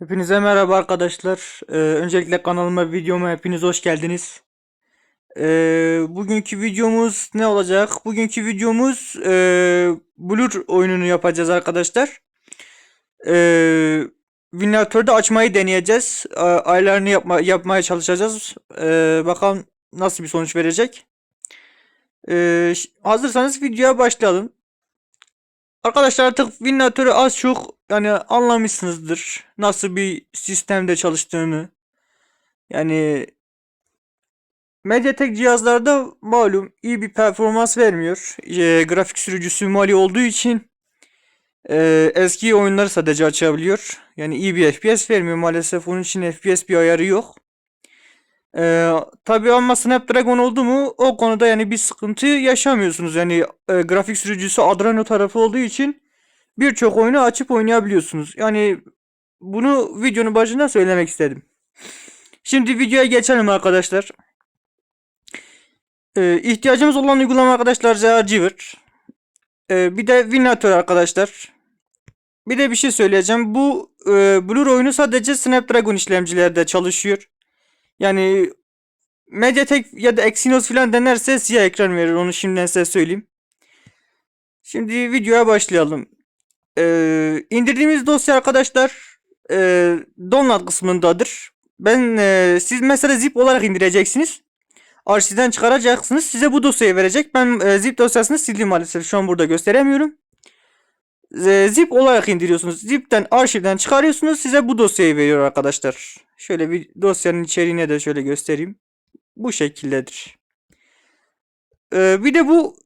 Hepinize merhaba arkadaşlar. Ee, öncelikle kanalıma, videoma hepiniz hoş geldiniz. Ee, bugünkü videomuz ne olacak? Bugünkü videomuz e, Blur oyununu yapacağız arkadaşlar. Ee, Winatör'de açmayı deneyeceğiz. A- Ayarlarını yapma, yapmaya çalışacağız. Ee, bakalım nasıl bir sonuç verecek. Ee, hazırsanız videoya başlayalım. Arkadaşlar artık Winatör'ü az çok yani anlamışsınızdır. Nasıl bir sistemde çalıştığını. Yani Mediatek cihazlarda malum iyi bir performans vermiyor. Ee, grafik sürücüsü Mali olduğu için e, eski oyunları sadece açabiliyor. Yani iyi bir FPS vermiyor maalesef. Onun için FPS bir ayarı yok. Ee, tabii ama Snapdragon oldu mu o konuda yani bir sıkıntı yaşamıyorsunuz. Yani e, grafik sürücüsü Adreno tarafı olduğu için birçok oyunu açıp oynayabiliyorsunuz. Yani bunu videonun başında söylemek istedim. Şimdi videoya geçelim arkadaşlar. Ee, ihtiyacımız olan uygulama arkadaşlar ZRGiver. Ee, bir de Winator arkadaşlar. Bir de bir şey söyleyeceğim. Bu e, Blur oyunu sadece Snapdragon işlemcilerde çalışıyor. Yani Mediatek ya da Exynos falan denerse siyah ekran verir. Onu şimdiden size söyleyeyim. Şimdi videoya başlayalım. Ee, indirdiğimiz dosya arkadaşlar e, download kısmındadır. Ben e, siz mesela zip olarak indireceksiniz. Arşivden çıkaracaksınız. Size bu dosyayı verecek. Ben e, zip dosyasını sildim maalesef. Şu an burada gösteremiyorum. E, zip olarak indiriyorsunuz. Zip'ten arşivden çıkarıyorsunuz. Size bu dosyayı veriyor arkadaşlar. Şöyle bir dosyanın içeriğine de şöyle göstereyim. Bu şekildedir. E, bir de bu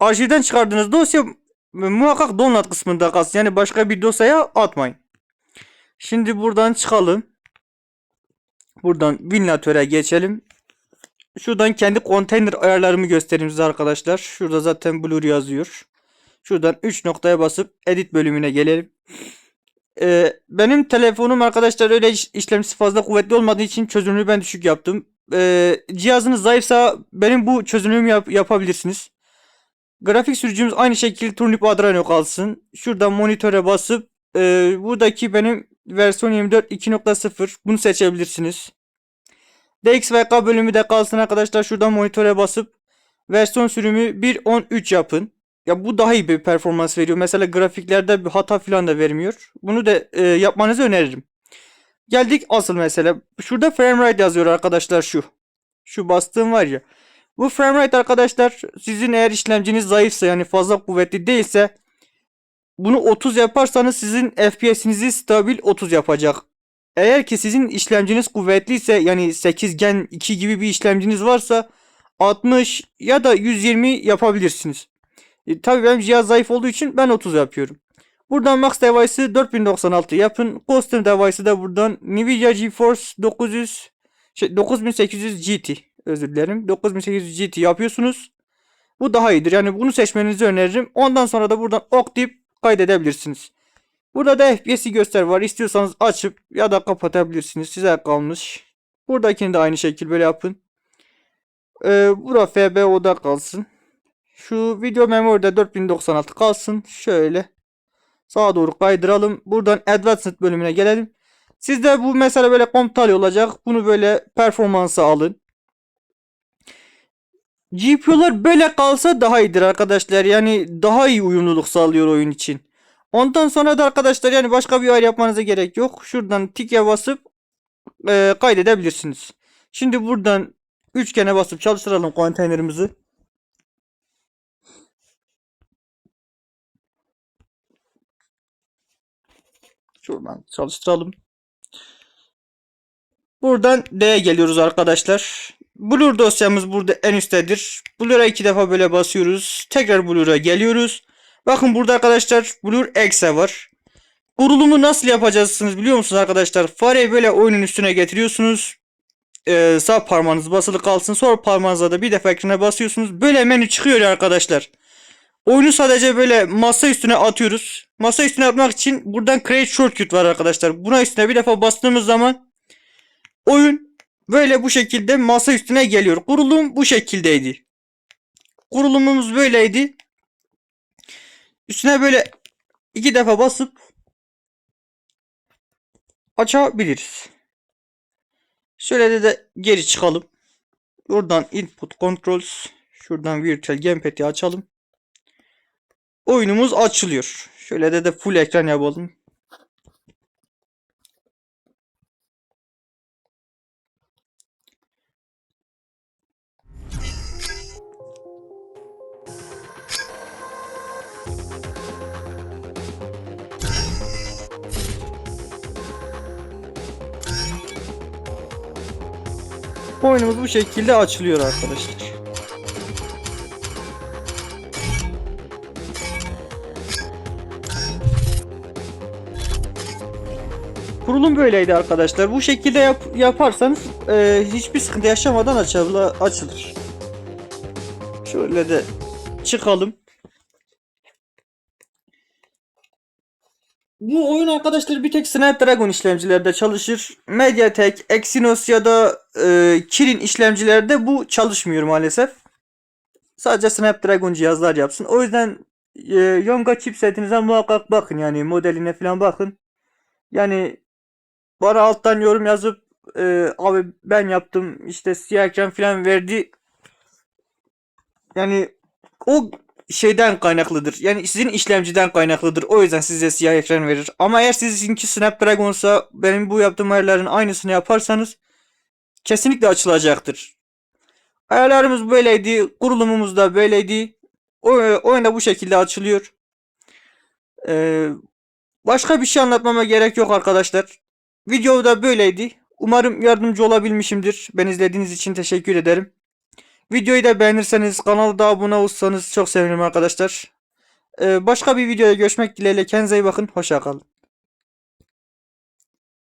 arşivden çıkardığınız dosya muhakkak download kısmında kalsın. Yani başka bir dosyaya atmayın. Şimdi buradan çıkalım. Buradan Winlatör'e geçelim. Şuradan kendi konteyner ayarlarımı göstereyim size arkadaşlar. Şurada zaten Blur yazıyor. Şuradan 3 noktaya basıp edit bölümüne gelelim. Ee, benim telefonum arkadaşlar öyle iş- işlemcisi fazla kuvvetli olmadığı için çözünürlüğü ben düşük yaptım. Ee, cihazınız zayıfsa benim bu çözünürlüğümü yap- yapabilirsiniz. Grafik sürücümüz aynı şekilde Turnip Adreno kalsın. Şuradan monitöre basıp e, buradaki benim versiyon 24 2.0 bunu seçebilirsiniz. DXVK bölümü de kalsın arkadaşlar. Şuradan monitöre basıp versiyon sürümü 1.13 yapın. Ya bu daha iyi bir performans veriyor. Mesela grafiklerde bir hata falan da vermiyor. Bunu da e, yapmanızı öneririm. Geldik asıl mesele. Şurada framerate yazıyor arkadaşlar şu. Şu bastığım var ya. Bu framerate arkadaşlar sizin eğer işlemciniz zayıfsa yani fazla kuvvetli değilse bunu 30 yaparsanız sizin FPS'inizi stabil 30 yapacak. Eğer ki sizin işlemciniz kuvvetliyse yani 8 Gen 2 gibi bir işlemciniz varsa 60 ya da 120 yapabilirsiniz. E, tabii benim cihaz zayıf olduğu için ben 30 yapıyorum. Buradan Max Device'ı 4096 yapın. Custom Device'ı da buradan Nvidia GeForce 900 şey, 9800 GT özür dilerim. 9800 GT yapıyorsunuz. Bu daha iyidir. Yani bunu seçmenizi öneririm. Ondan sonra da buradan ok deyip kaydedebilirsiniz. Burada da FPS'i göster var. İstiyorsanız açıp ya da kapatabilirsiniz. Size kalmış. Buradakini de aynı şekilde böyle yapın. Ee, bura FBO'da kalsın. Şu video memory'de 4096 kalsın. Şöyle sağa doğru kaydıralım. Buradan Advanced bölümüne gelelim. Sizde bu mesela böyle komutal olacak. Bunu böyle performansa alın. GPU'lar böyle kalsa daha iyidir arkadaşlar. Yani daha iyi uyumluluk sağlıyor oyun için. Ondan sonra da arkadaşlar yani başka bir ayar yapmanıza gerek yok. Şuradan tike basıp e, kaydedebilirsiniz. Şimdi buradan üçgene basıp çalıştıralım konteynerimizi. Şuradan çalıştıralım. Buradan D'ye geliyoruz arkadaşlar. Blur dosyamız burada en üsttedir. Blur'a iki defa böyle basıyoruz. Tekrar Blur'a geliyoruz. Bakın burada arkadaşlar Blur Exe var. Kurulumu nasıl yapacaksınız biliyor musunuz arkadaşlar? Fareyi böyle oyunun üstüne getiriyorsunuz. Ee, sağ parmağınız basılı kalsın. Sonra parmağınızla da bir defa ekrana basıyorsunuz. Böyle menü çıkıyor arkadaşlar. Oyunu sadece böyle masa üstüne atıyoruz. Masa üstüne atmak için buradan Create Shortcut var arkadaşlar. Buna üstüne bir defa bastığımız zaman oyun böyle bu şekilde masa üstüne geliyor. Kurulum bu şekildeydi. Kurulumumuz böyleydi. Üstüne böyle iki defa basıp açabiliriz. Şöyle de, de geri çıkalım. Buradan input controls. Şuradan virtual gamepad'i açalım. Oyunumuz açılıyor. Şöyle de de full ekran yapalım. Oyunumuz bu şekilde açılıyor arkadaşlar. Kurulum böyleydi arkadaşlar. Bu şekilde yap- yaparsanız e, hiçbir sıkıntı yaşamadan açıl- açılır. Şöyle de çıkalım. Bu oyun arkadaşlar bir tek Snapdragon işlemcilerde çalışır. Mediatek, Exynos ya da e, Kirin işlemcilerde bu çalışmıyor maalesef. Sadece Snapdragon cihazlar yapsın. O yüzden e, Yonga chipsetinize muhakkak bakın yani modeline falan bakın. Yani bana alttan yorum yazıp e, abi ben yaptım işte siyah ekran falan verdi. Yani o şeyden kaynaklıdır. Yani sizin işlemciden kaynaklıdır. O yüzden size siyah ekran verir. Ama eğer sizinki Snapdragon'sa benim bu yaptığım ayarların aynısını yaparsanız kesinlikle açılacaktır. Ayarlarımız böyleydi. Kurulumumuz da böyleydi. O, oyun bu şekilde açılıyor. Ee, başka bir şey anlatmama gerek yok arkadaşlar. Video da böyleydi. Umarım yardımcı olabilmişimdir. Ben izlediğiniz için teşekkür ederim. Videoyu da beğenirseniz kanala da abone olursanız çok sevinirim arkadaşlar. Ee, başka bir videoda görüşmek dileğiyle kendinize iyi bakın. Hoşça kalın.